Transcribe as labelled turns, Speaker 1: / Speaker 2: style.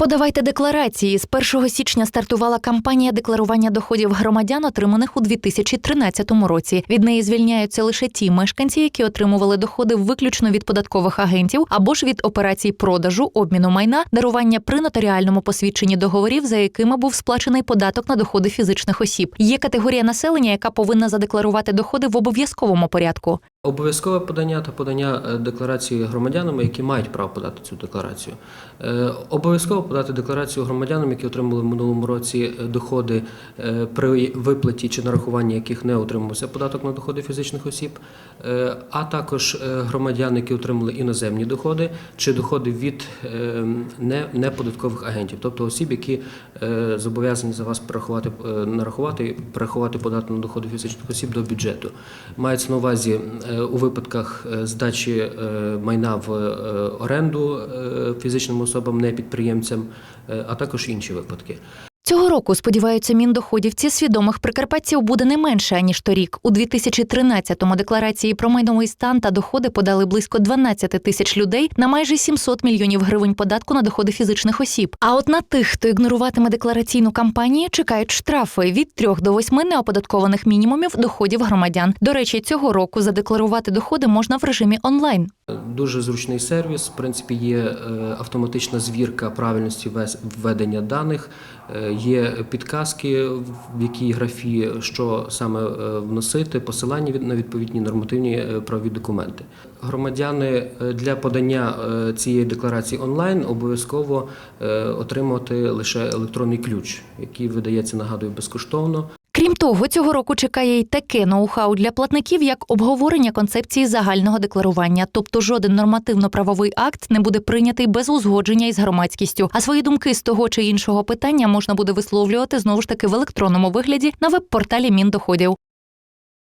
Speaker 1: Подавайте декларації. З 1 січня стартувала кампанія декларування доходів громадян, отриманих у 2013 році. Від неї звільняються лише ті мешканці, які отримували доходи виключно від податкових агентів або ж від операцій продажу, обміну майна, дарування при нотаріальному посвідченні договорів, за якими був сплачений податок на доходи фізичних осіб. Є категорія населення, яка повинна задекларувати доходи в обов'язковому порядку.
Speaker 2: Обов'язкове подання та подання е, декларації громадянам, які мають право подати цю декларацію. Е, Обов'язково подати декларацію громадянам, які отримали в минулому році е, доходи, е, при виплаті чи нарахуванні яких не отримувався податок на доходи фізичних осіб, Е, а також громадян, які отримали іноземні доходи чи доходи від неподаткових агентів, тобто осіб, які зобов'язані за вас перерахувати, нарахувати, перерахувати податок на доходи фізичних осіб до бюджету. Мається на увазі у випадках здачі майна в оренду фізичним особам, не підприємцям, е, а також інші випадки.
Speaker 1: Цього року, сподіваються, міндоходівці свідомих прикарпатців буде не менше аніж торік. У 2013-му декларації про майновий стан та доходи подали близько 12 тисяч людей на майже 700 мільйонів гривень податку на доходи фізичних осіб. А от на тих, хто ігноруватиме деклараційну кампанію, чекають штрафи від 3 до 8 неоподаткованих мінімумів доходів громадян. До речі, цього року задекларувати доходи можна в режимі онлайн.
Speaker 2: Дуже зручний сервіс. В принципі, є е, автоматична звірка правильності введення даних, е, є підказки, в якій графі що саме е, вносити, посилання на відповідні нормативні праві правові документи. Громадяни е, для подання е, цієї декларації онлайн обов'язково е, отримувати лише електронний ключ, який видається, нагадую, безкоштовно.
Speaker 1: Крім того, цього року чекає й таке ноу-хау для платників, як обговорення концепції загального декларування. Тобто жоден нормативно-правовий акт не буде прийнятий без узгодження із громадськістю. А свої думки з того чи іншого питання можна буде висловлювати знову ж таки в електронному вигляді на веб-порталі Міндоходів.